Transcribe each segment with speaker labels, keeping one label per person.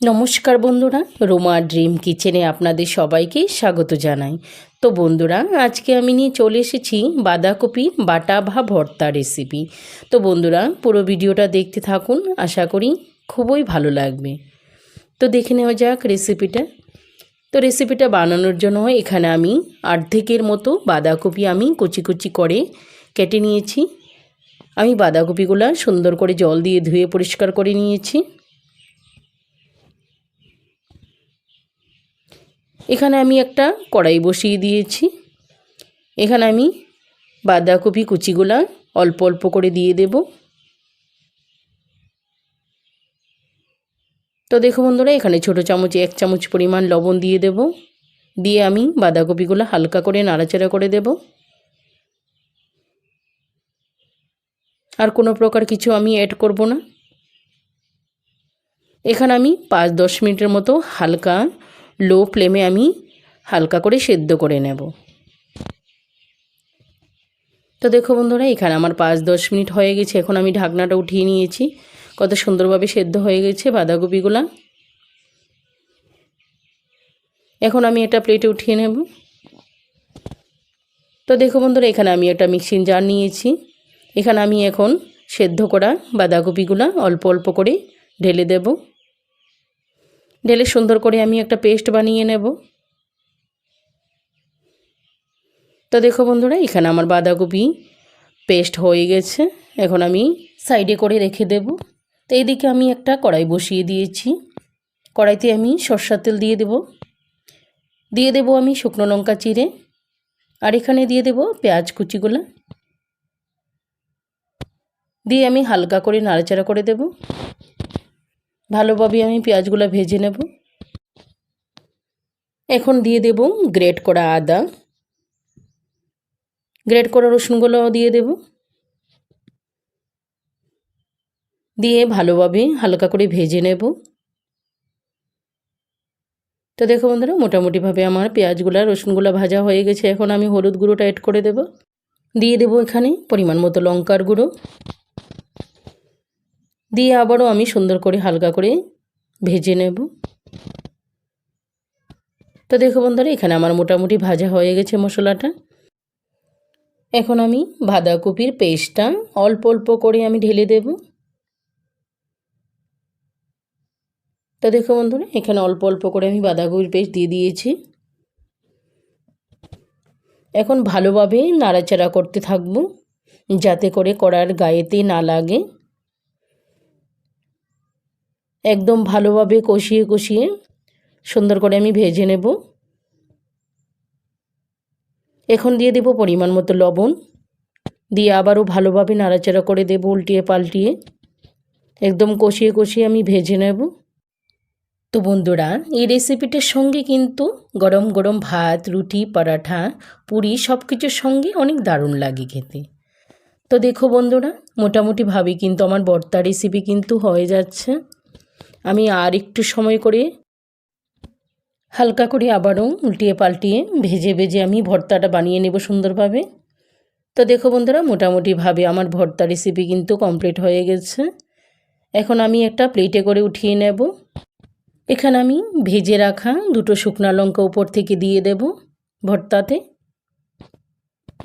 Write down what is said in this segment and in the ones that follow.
Speaker 1: নমস্কার বন্ধুরা, রোমা ড্রিম কিচেনে আপনাদের সবাইকে স্বাগত জানাই। তো বন্ধুরা, আজকে আমি নিয়ে চলে এসেছি বাঁধাকপির বাটা ভা ভর্তা রেসিপি তো বন্ধুরা, পুরো ভিডিওটা দেখতে থাকুন, আশা করি খুবই ভালো লাগবে। তো দেখে নেওয়া যাক রেসিপিটা তো রেসিপিটা বানানোর জন্য এখানে আমি অর্ধেকের মতো বাঁধাকপি আমি কুচি কুচি করে কেটে নিয়েছি। আমি বাঁধাকপিগুলো সুন্দর করে জল দিয়ে ধুয়ে পরিষ্কার করে নিয়েছি। এখানে আমি একটা কড়াই বসিয়ে দিয়েছি। এখানে আমি বাঁধাকপি কুচিগুলা অল্প অল্প করে দিয়ে দেব। তো দেখো বন্ধুরা, এখানে ছোটো চামচে, এক চামচ পরিমাণ লবণ দিয়ে দেব। দিয়ে আমি বাঁধাকপিগুলো হালকা করে নাড়াচাড়া করে দেব। আর কোনো প্রকার কিছু আমি অ্যাড করব না। এখানে আমি পাঁচ দশ মিনিটের মতো হালকা লো ফ্লেমে আমি হালকা করে সেদ্ধ করে নেব। তো দেখো বন্ধুরা, এখানে আমার পাঁচ দশ মিনিট হয়ে গেছে। এখন আমি ঢাকনাটা উঠিয়ে নিয়েছি। কত সুন্দরভাবে সেদ্ধ হয়ে গেছে বাঁধাকপিগুলা। এখন আমি একটা প্লেটে উঠিয়ে নেব। তো দেখো বন্ধুরা, এখানে আমি একটা মিক্সিং জার নিয়েছি। এখানে আমি এখন সেদ্ধ করা বাঁধাকপিগুলা অল্প অল্প করে ঢেলে দেবো। ঢেলে সুন্দর করে আমি একটা পেস্ট বানিয়ে নেব। তো দেখো বন্ধুরা, এখানে আমার বাঁধাকপি পেস্ট হয়ে গেছে। এখন আমি সাইডে করে রেখে দেব। তো এইদিকে আমি একটা কড়াই বসিয়ে দিয়েছি। কড়াইতে আমি সর্ষার তেল দিয়ে দেব। দিয়ে দেব আমি শুকনো লঙ্কা চিড়ে। আর এখানে দিয়ে দেব পেঁয়াজ কুচিগুলো। দিয়ে আমি হালকা করে নাড়াচাড়া করে দেব। ভালোভাবে আমি পেঁয়াজগুলো ভেজে নেব। এখন দিয়ে দেব গ্রেট করা আদা। গ্রেট করা রসুনগুলো দিয়ে দেব। দিয়ে ভালোভাবে হালকা করে ভেজে নেব। তো দেখো বন্ধুরা মোটামুটিভাবে আমার পেঁয়াজগুলো, রসুনগুলো ভাজা হয়ে গেছে। এখন আমি হলুদ গুঁড়োটা অ্যাড করে দেব। দিয়ে দেব এখানে পরিমাণ মতো লঙ্কার গুঁড়ো। দিয়ে আবারও আমি সুন্দর করে হালকা করে ভেজে নেব। তো দেখো বন্ধুরা, এখানে আমার মোটামুটি ভাজা হয়ে গেছে মশলাটা। এখন আমি বাঁধাকপির পেস্টটা অল্প অল্প করে আমি ঢেলে দেব। তো দেখো বন্ধুরা, এখানে অল্প অল্প করে আমি বাঁধাকপির পেস্ট দিয়ে দিয়েছি। এখন ভালোভাবে নাড়াচাড়া করতে থাকব, যাতে করে কড়ার গায়েতে না লাগে। একদম ভালোভাবে কষিয়ে কষিয়ে সুন্দর করে আমি ভেজে নেব। এখন দিয়ে দেব পরিমাণ মতো লবণ। দিয়ে আবারও ভালোভাবে নাড়াচাড়া করে দেব উল্টিয়ে পাল্টিয়ে। একদম কষিয়ে কষিয়ে আমি ভেজে নেব। তো বন্ধুরা, এই রেসিপিটার সঙ্গে কিন্তু গরম গরম ভাত, রুটি, পরাঠা, পুরি সব কিছুর সঙ্গে অনেক দারুণ লাগে খেতে। তো দেখো বন্ধুরা, মোটামুটিভাবে কিন্তু আমার বর্তা রেসিপি কিন্তু হয়ে যাচ্ছে। আমি আর একটু সময় করে হালকা করে আবারও উল্টিয়ে পাল্টিয়ে ভেজে ভেজে আমি ভর্তাটা বানিয়ে নেব সুন্দরভাবে। তো দেখো বন্ধুরা, মোটামুটিভাবে আমার ভর্তা রেসিপি কিন্তু কমপ্লিট হয়ে গেছে। এখন আমি একটা প্লেটে করে উঠিয়ে নেব। এখানে আমি ভেজে রাখা দুটো শুকনা লঙ্কা উপর থেকে দিয়ে দেব ভর্তাতে।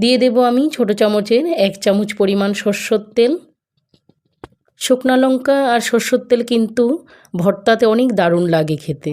Speaker 1: দিয়ে দেব আমি ছোট চামচের এক চামচ পরিমাণ সর্ষের তেল। শুকনো লঙ্কা আর সর্ষের তেল কিন্তু ভর্তাতে অনেক দারুণ লাগে খেতে।